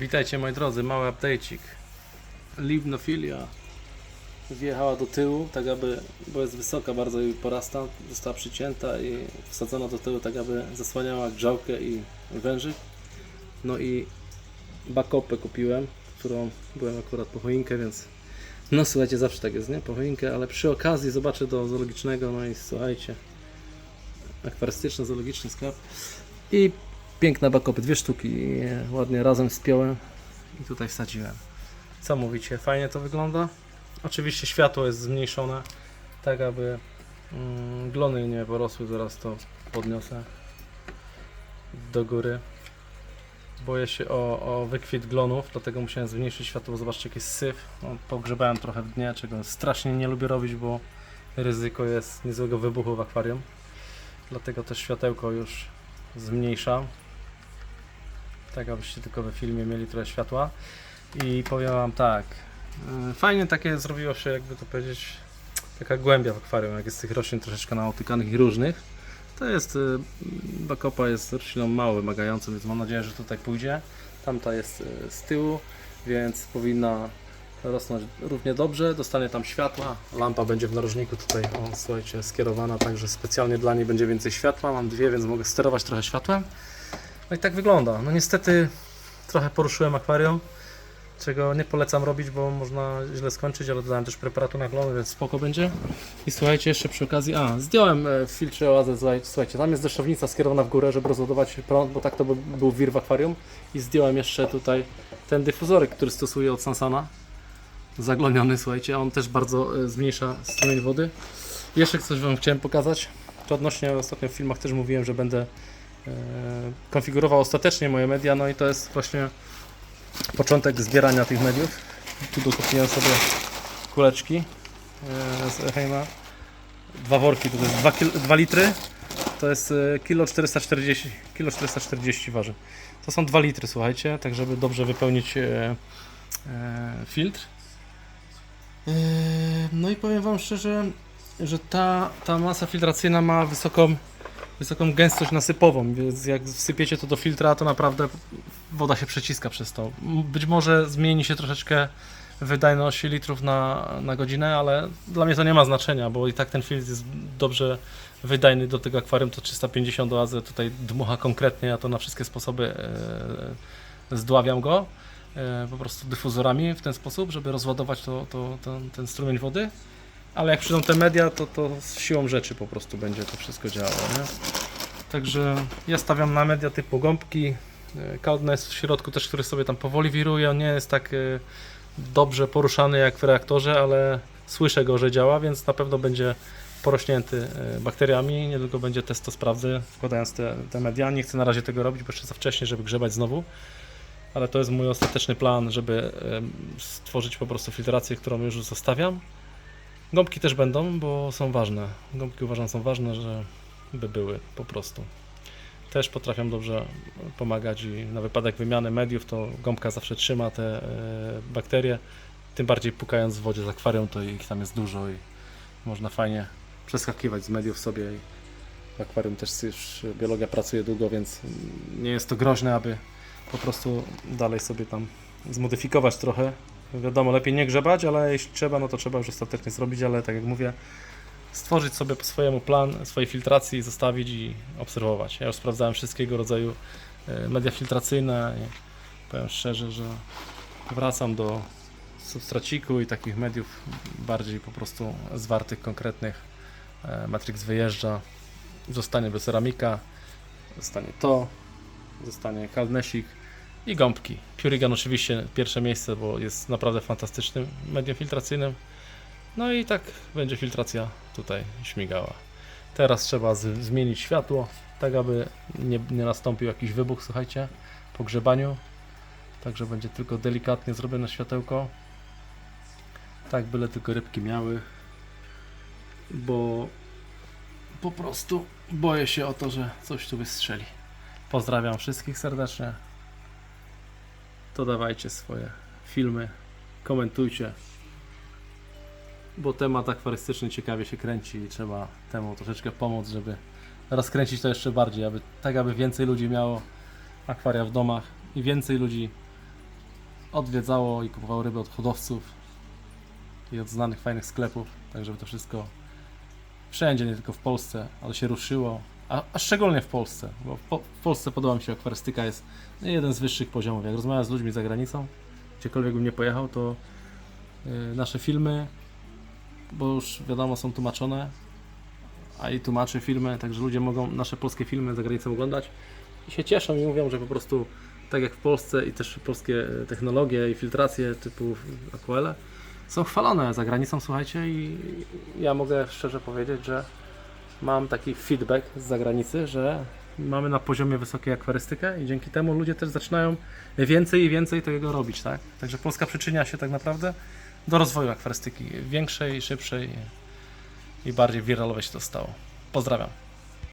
Witajcie moi drodzy, mały update'cik. Limnofilia wjechała do tyłu, tak aby, bo jest wysoka bardzo i porasta, została przycięta i wsadzona do tyłu, tak aby zasłaniała grzałkę i wężyk. No i bakopę kupiłem, którą byłem akurat po choinkę, więc no słuchajcie, zawsze tak jest, nie? Po choinkę, ale przy okazji zobaczę do zoologicznego, no i słuchajcie, akwarystyczny, zoologiczny sklep i piękne bakopy, dwie sztuki ładnie razem spiąłem i tutaj wsadziłem. Co mówicie? Fajnie to wygląda? Oczywiście światło jest zmniejszone, tak aby mm, glony nie porosły, zaraz to podniosę do góry. Boję się o, o wykwit glonów, dlatego musiałem zmniejszyć światło. Zobaczcie, jaki syf. No, pogrzebałem trochę w dnie, czego strasznie nie lubię robić, bo ryzyko jest niezłego wybuchu w akwarium. Dlatego też światełko już zmniejszam. Tak, abyście tylko we filmie mieli trochę światła. I powiem Wam tak. yy, Fajnie takie zrobiło się, jakby to powiedzieć, taka głębia w akwarium, jak jest tych roślin troszeczkę naotykanych i różnych. To jest, yy, bakopa jest rośliną mało wymagającą, więc mam nadzieję, że tutaj pójdzie. Tamta jest yy, z tyłu, więc powinna rosnąć równie dobrze. Dostanie tam światła. Lampa będzie w narożniku tutaj, o, słuchajcie, skierowana, także specjalnie dla niej będzie więcej światła. Mam dwie, więc mogę sterować trochę światłem. No i tak wygląda. No niestety trochę poruszyłem akwarium, czego nie polecam robić, bo można źle skończyć, ale dodałem też preparatu na glony, więc spoko będzie. I słuchajcie, jeszcze przy okazji, a, zdjąłem e, w filtrze oazę, słuchajcie, tam jest deszczownica skierowana w górę, żeby rozładować prąd, bo tak to by był wir w akwarium. I zdjąłem jeszcze tutaj ten dyfuzorek, który stosuję od Sansana. Zagloniony, słuchajcie, on też bardzo e, zmniejsza strumień wody. Jeszcze coś Wam chciałem pokazać. To odnośnie ostatnio w filmach też mówiłem, że będę konfigurował ostatecznie moje media, no i to jest właśnie początek zbierania tych mediów. Tu dokupiłem sobie kuleczki e, z Heima. Dwa worki, to jest 2, kil, 2 litry. To jest e, kilo 440, kilo 440 waży. To są 2 litry, słuchajcie, tak żeby dobrze wypełnić e, e, filtr. E, no i powiem Wam szczerze, że ta, ta masa filtracyjna ma wysoką, wysoką gęstość nasypową, więc jak wsypiecie to do filtra, to naprawdę woda się przeciska przez to. Być może zmieni się troszeczkę wydajność litrów na, na godzinę, ale dla mnie to nie ma znaczenia, bo i tak ten filtr jest dobrze wydajny do tego akwarium, to 350 do AZ tutaj dmucha konkretnie, ja to na wszystkie sposoby e, zdławiam go e, po prostu dyfuzorami w ten sposób, żeby rozładować to, to, ten, ten strumień wody. Ale jak przyjdą te media, to, to z siłą rzeczy po prostu będzie to wszystko działało. Nie? Także ja stawiam na media typu gąbki. E, Kaldna jest w środku też, który sobie tam powoli wiruje. On nie jest tak e, dobrze poruszany jak w reaktorze, ale słyszę go, że działa, więc na pewno będzie porośnięty e, bakteriami. Niedługo będzie test to sprawdzę, wkładając te, te media. Nie chcę na razie tego robić, bo jeszcze za wcześnie, żeby grzebać znowu. Ale to jest mój ostateczny plan, żeby stworzyć po prostu filtrację, którą już zostawiam. Gąbki też będą, bo są ważne. Gąbki uważam są ważne, że by były po prostu. Też potrafią dobrze pomagać i na wypadek wymiany mediów to gąbka zawsze trzyma te e, bakterie. Tym bardziej pukając w wodzie z akwarium, to ich tam jest dużo i można fajnie przeskakiwać z mediów sobie. W akwarium też już biologia pracuje długo, więc nie jest to groźne, aby po prostu dalej sobie tam zmodyfikować trochę Wiadomo, lepiej nie grzebać, ale jeśli trzeba, no to trzeba już ostatecznie zrobić, ale tak jak mówię, stworzyć sobie po swojemu plan swojej filtracji, zostawić i obserwować. Ja już sprawdzałem wszystkiego rodzaju e, media filtracyjne powiem szczerze, że wracam do substraciku i takich mediów bardziej po prostu zwartych, konkretnych. E, Matrix wyjeżdża, zostanie ceramika, zostanie to, zostanie kaldnesik, i gąbki. Purigan oczywiście pierwsze miejsce, bo jest naprawdę fantastycznym medium filtracyjnym. No i tak będzie filtracja tutaj śmigała. Teraz trzeba zmienić światło, tak aby nie, nie nastąpił jakiś wybuch, słuchajcie, po grzebaniu. Także będzie tylko delikatnie zrobione światełko. Tak, byle tylko rybki miały. Bo po prostu boję się o to, że coś tu wystrzeli. Pozdrawiam wszystkich serdecznie to dawajcie swoje filmy, komentujcie, bo temat akwarystyczny ciekawie się kręci i trzeba temu troszeczkę pomóc, żeby rozkręcić to jeszcze bardziej, aby, tak aby więcej ludzi miało akwaria w domach i więcej ludzi odwiedzało i kupowało ryby od hodowców i od znanych, fajnych sklepów, tak żeby to wszystko wszędzie, nie tylko w Polsce, ale się ruszyło, a, a szczególnie w Polsce, bo po, w Polsce podoba mi się akwarystyka, jest jeden z wyższych poziomów. Jak rozmawiam z ludźmi za granicą, gdziekolwiek bym nie pojechał, to y, nasze filmy, bo już wiadomo, są tłumaczone, a i tłumaczy filmy, także ludzie mogą nasze polskie filmy za granicą oglądać i się cieszą i mówią, że po prostu tak jak w Polsce i też polskie e, technologie i filtracje typu Aquele są chwalone za granicą, słuchajcie, i ja mogę szczerze powiedzieć, że mam taki feedback z zagranicy, że mamy na poziomie wysokiej akwarystykę i dzięki temu ludzie też zaczynają więcej i więcej tego robić, tak? Także Polska przyczynia się tak naprawdę do rozwoju akwarystyki większej, szybszej i bardziej wiralowej się to stało. Pozdrawiam.